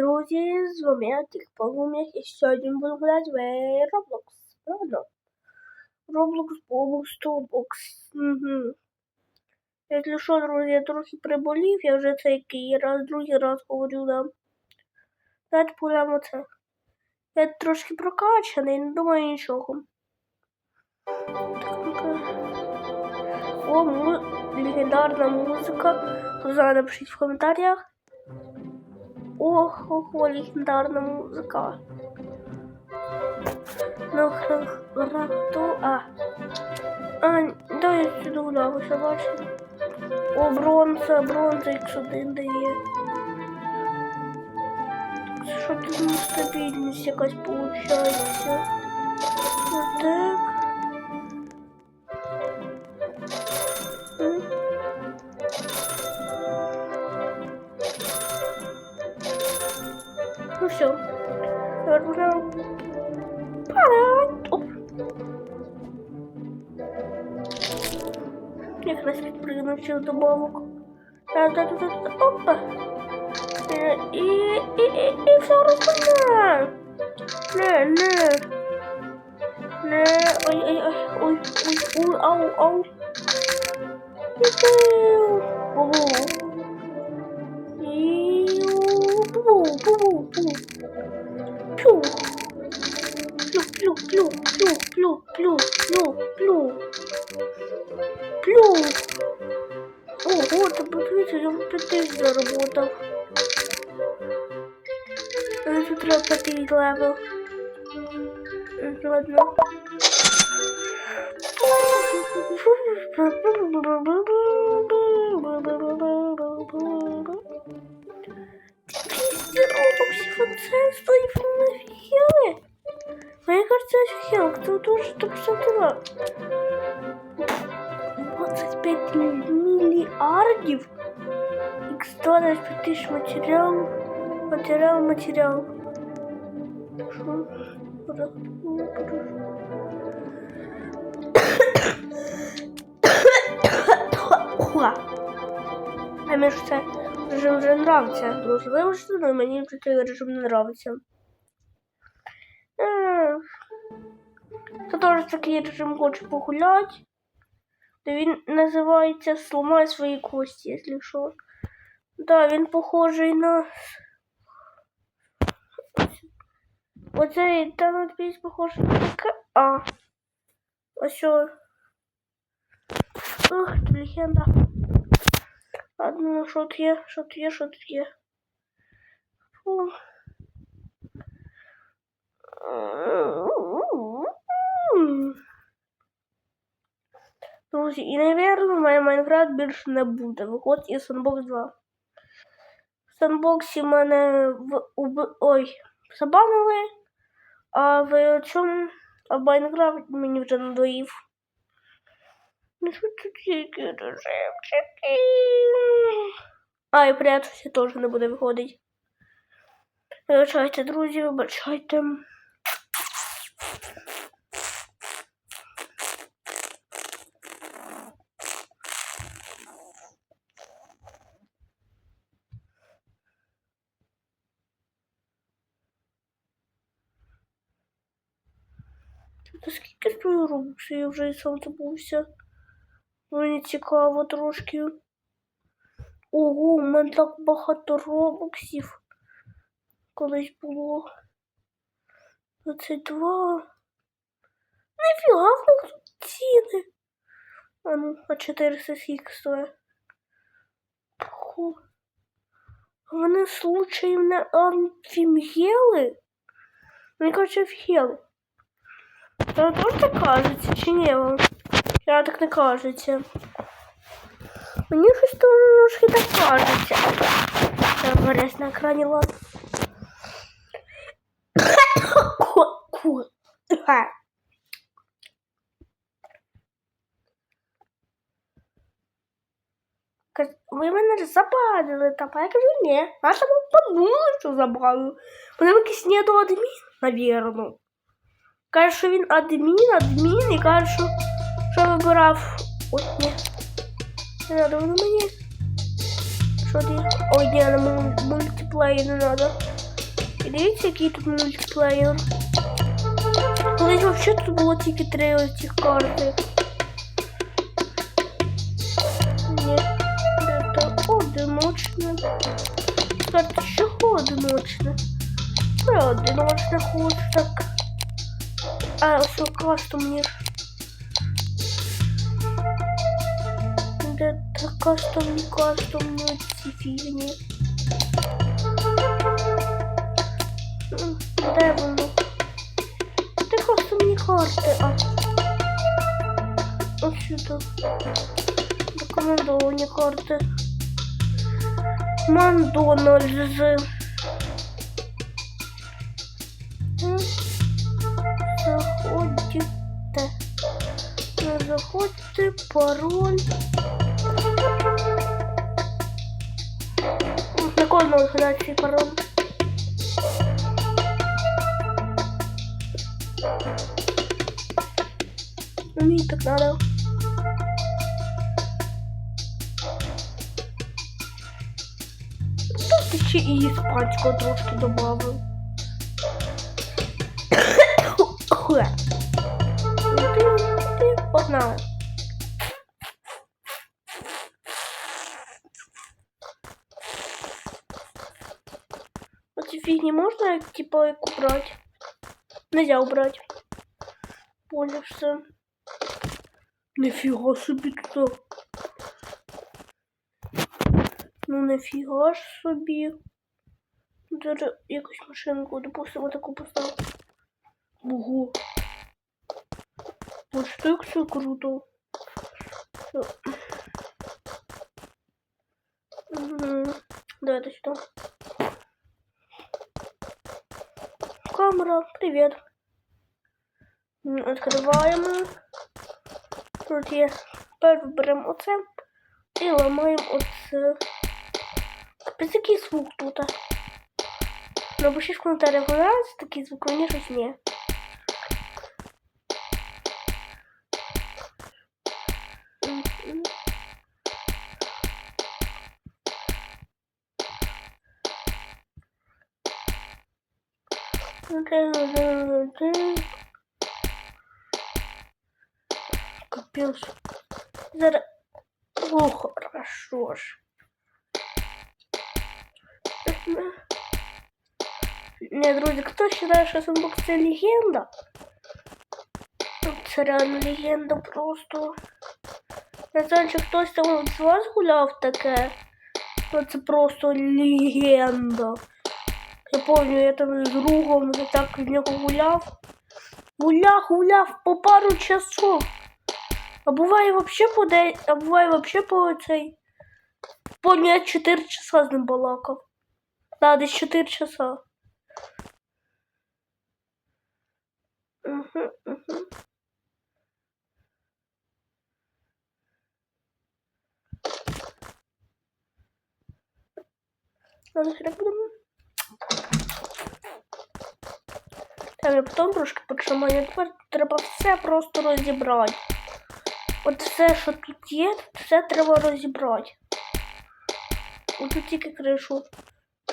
Друзі, з вами я тих полум'ях і сьогодні будемо гуляти в Roblox. Правильно? Roblox, Roblox, Roblox. Угу. Якщо що, друзі, я трохи приболів, я вже це який раз, другий раз говорю нам. Давайте поглянемо це. Я трошки прокачаний, не думаю нічого. О, му... легендарна музика. Хто знає, напишіть в коментарях. Ох, ох, легендарна музика. Ну, хто? А. А, да, я сюди удалося, бачите. О, бронза, бронза X1 дає. Що тут нестабільність якась получається. Отак. М. Тепер будемо падати. Оп. Якраз підпригнув через добавок. Та-та-та-та. Опа. Е, І, і, і, і все розпадає. Не, не. Не, ой, ой, ой, ой, ой, ой, ау, ау. Іу. Ого. Іу. Бу, бу, Пю. Плю, плю, плю, плю, плю, плю, плю, плю. Плю. Ого, ти подивіться, я вже п'ятий заработав. Тут треба п'ятий левел. Ладно. Нафігели. Мені кажется, офігел, це дуже 152. 25 миллиардов. X2 тысяч материал, материал, материал. Что? А мені ж це режим вже нравиться, друзі. Вибачте, але мені вже цей режим не нравиться. Теж такий режим хочу погуляти. Де він називається Сломай свої кості, якщо що. Да, він похожий на. Оцей там надпись похожий на таке. А. Ось. Ух, ти легенда. Ладно, ну що тут є, що тут є, що тут є. Фу. Друзі, і, напевно, моя Майнкрафт більше не буде. Виходить із Sandbox 2. В Sandbox мене в, уб... Ой, забанили, а в чому а Майнкрафт мені вже надоїв. Ну що тут тільки режимчики? А, і прятатися теж не буде виходити. Вибачайте, друзі, вибачайте. Та скільки стою робоксів, я вже і сам забувся. Мені цікаво трошки. Ого, у мене так багато робоксів. Колись було. 22. Нифіга в них тут ціни. А ну, а 400 скільки стоїть? Фу. Вони случаєм не офігели? Мені кажуть, офігели. Вам теж так кажеться, чи ні вам? Я так не кажеться. Мені щось трошки так кажеться. Я говорять на екрані ладно. Ку- ку- Ха. Каже, Ви мене ж забанили, та я кажу, ні. Наша вам подумали, що забанили. Вони якийсь недоадмін, навірно. Каже, що він адмін, адмін, і каже, що, що вибирав. Ой, ні. Не надо воно мені. Що ти? Ой, ні, на мул- мультиплеї не надо. І дивіться, який тут мультиплеєр. Колись взагалі тут було тільки три ось цих карти. Ні, це одиночне. Карта чого одиночне? Не одиночне хочу так. А, все, кастомні. Де та кастомні, кастомні ці фігні. М, Де воно? Де кастомні карти? А. Ось сюди. Рекомендовані карти. Макдональдс. Пароль. Прикольно виглядає цей пароль. Мені так надо. Ти ще і іспанського трошки добавив. Хе. Ну, погнали. Фігні можна, типа, як убрати? Нельзя убрать. Понял, все. Нифига собі тут. Ну нафіга ж собі. Зараз якусь машинку, допустимо, таку поставив. Ого. Ось так все круто. Угу. Давайте сюда. Камера, привет. Открываем. Тут є. Тепер беремо оце і ламаємо оце. Капець який звук тут. Напишіть в коментарях, нравится такий звук, мені щось ні. Капец. Зараз. О, хорошо ж. Не, друзі, хто вважає, що Сандбокс це легенда? Це реально легенда просто. Не знаю, хтось там з вас гуляв. Ну це просто легенда. Я помню, я там з другом так в нього гуляв. Гуляв, гуляв по пару часов. А буває вообще по день, а буває вообще по цей. По дня 4 часа з ним балакав. Да, десь 4 часа. Угу, угу. Так будемо. Я потім трошки почимаю. Тепер треба все просто розібрати. От все, що тут є, все треба розібрати. От тут тільки кришу.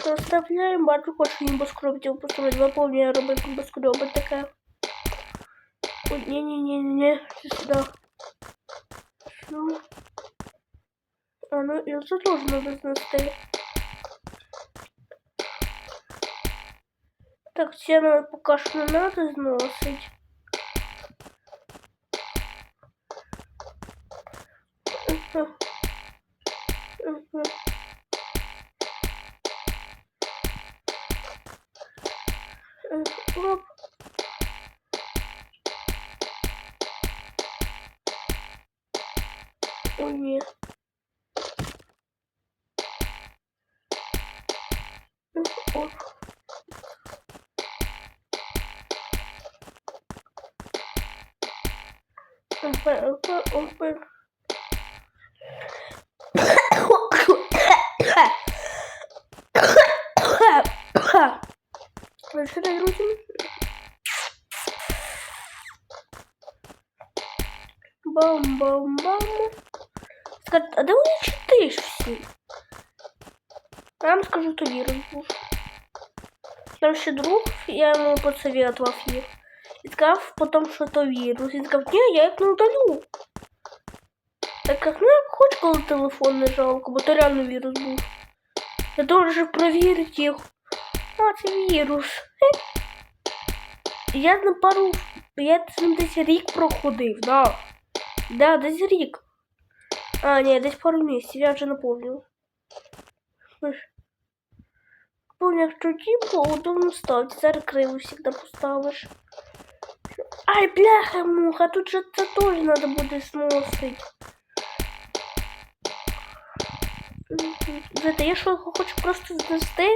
Розставляємо, бачу, хочу небоскробів построїти. Запомню, я робив небоскроби таке. Ні-ні-ні-ні, сюди. Що? А, ну, і це теж треба знести. Так, стену пока что надо. Мгм. Мгм. Мгм. Оп. О, нет. Оп. Опа, опа, опа. Ви що так, друзі? Бам-бам-бам. Скажіть, а де вони чотири ж всі? Я вам скажу тоді розбуш. Там ще друг, я йому посоветував їх. І сказав потім, що то вірус. Він сказав, ні, я їх не удалю. Так як, ну як хоч, коли телефон не жалко, бо то реально вірус був. Я должен проверить їх. А, це вірус. Я на пару. Я ним десь рік проходив, да. Да, десь рік. А, ні, десь пару місяців, я вже не пам'ятаю. Помню, що ті було удобно ставити. Зараз криво завжди поставиш. Ай, бляха, муха, тут же це теж треба буде сносити. Это я что, хочу просто знести?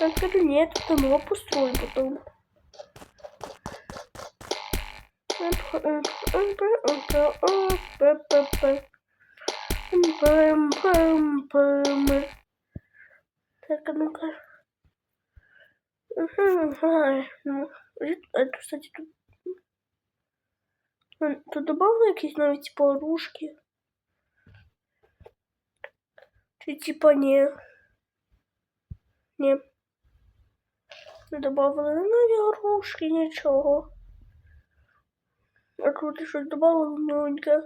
Я говорю, нет, ты его построй потом. Так, а ну-ка. Ага, ну, это, кстати, тут... Тут добавили якісь навіть типу оружки. Чи типа ні. Ні. Не добавили нові оружки, нічого. А тут щось добавили новеньке.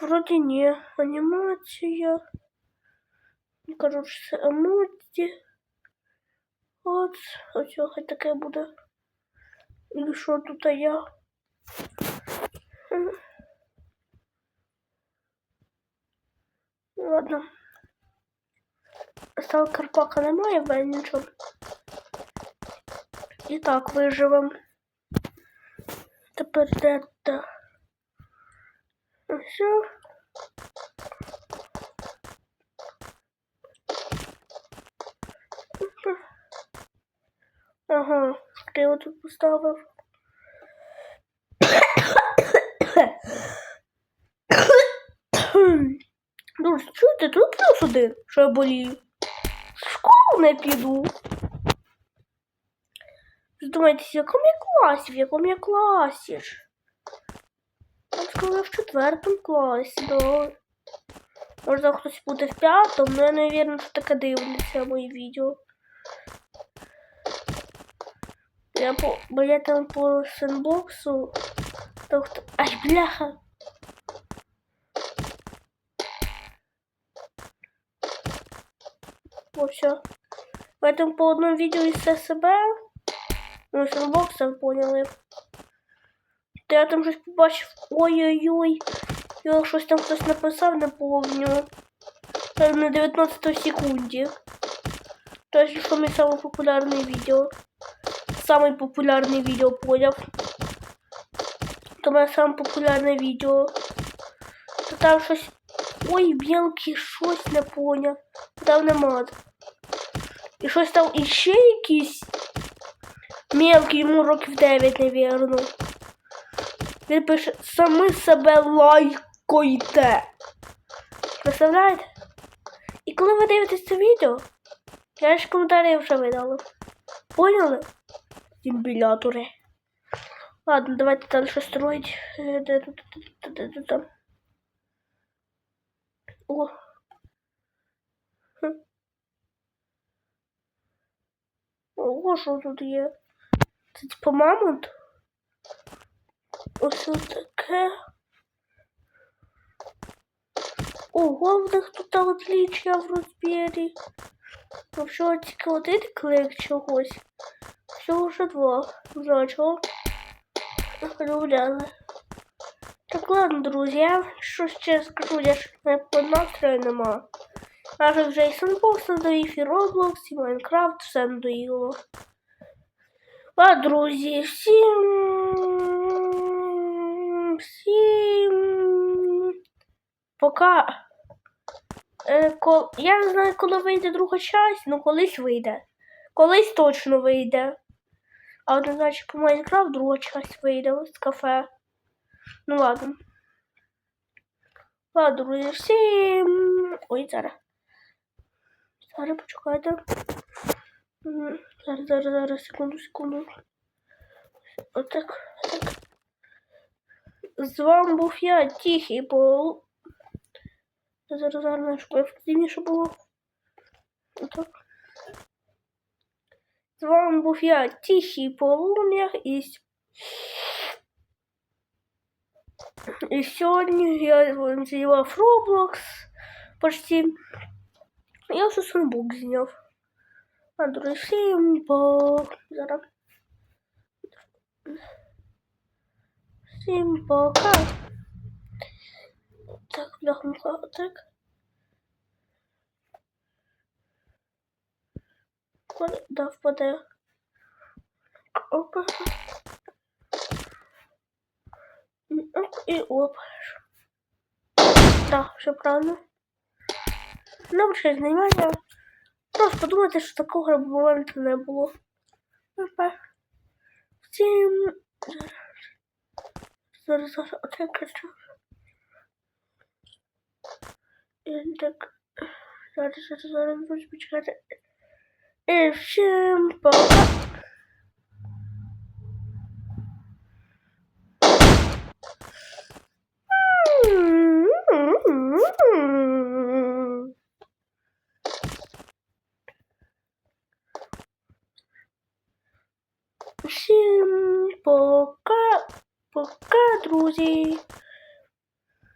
Вроде ні. Анімація. Коротше, це емоції. От, ось таке буде. І що тут я? М. Ладно. Сталкер поки немає, в нічого. І так виживем. Тепер де та. Все. Ага, його тут поставив. Чуєте, тут плюс один, що я болію. В школу не піду. Задумайтеся, в якому я класі, в якому я класі ж. Я б сказала, в четвертому класі, да. Можна хтось буде в п'ятому, але я не уверена, що таке дивляться мої відео. Я по... Бо я там по сенбоксу. Ай, бляха! О, все. Поэтому по одному видео из ССБ, ну, з анбоксом поняли. То я там щось побачив. Ой-ой-ой. Я щось там хтось написав, не помню. Там на 19 секунді. То есть, що мій самый популярний відео. Самый популярний відео, поняв. То моє саме популярне відео. То там щось. Ой, білки, щось не поняв. Там нема. і щось там іще якийсь мелкий, йому років 9, навірно. Він пише, самі себе лайкайте. Представляєте? І коли ви дивитесь це відео, я ж коментарі вже видала. Поняли? Імбілятори. Ладно, давайте дальше строить. Е, Де тут? Де, де, де, там? О. Ого, що тут є? Це типа мамонт? Ось таке. Ого, в них тут отличия в розмірі. Вообще тільки один клик чогось. Всього вже два. Значок. Розгляли. Так ладно, друзі, що ще скажу, я ж не по настрою нема. Аж вже і Sandbox надоїв, і Roblox, і Майнкрафт, все надоїло. А, друзі, всім... Всім... Пока. Е, кол... Я не знаю, коли вийде друга часть, ну колись вийде. Колись точно вийде. А значить, по Майнкрафт друга часть вийде з кафе. Ну ладно. Ладно, друзі, всім. Ой, зараз. Зараз почекайте. М, Зараз, зараз, зараз, секунду, секунду. Отак, отак. З вами був я, Тихий Пол. Зараз, зараз, щоб ефективніше було. Отак. З вами був я, Тихий Полум'я, і, с- і сьогодні я вам знімав Roblox почти. Я вже сунбук зняв. А друзі, всім по... Зараз. Всім. Так, бляха, так. Да, впаде. Опа. Оп, І оп. Да, все правильно. Ну, ще знімання. Просто подумайте, що такого моменту не було. Опа. Всім... Зараз, зараз, отак хочу. І так. Зараз, зараз, зараз, зараз, почекайте. І всім пока. Всім пока, пока, друзі.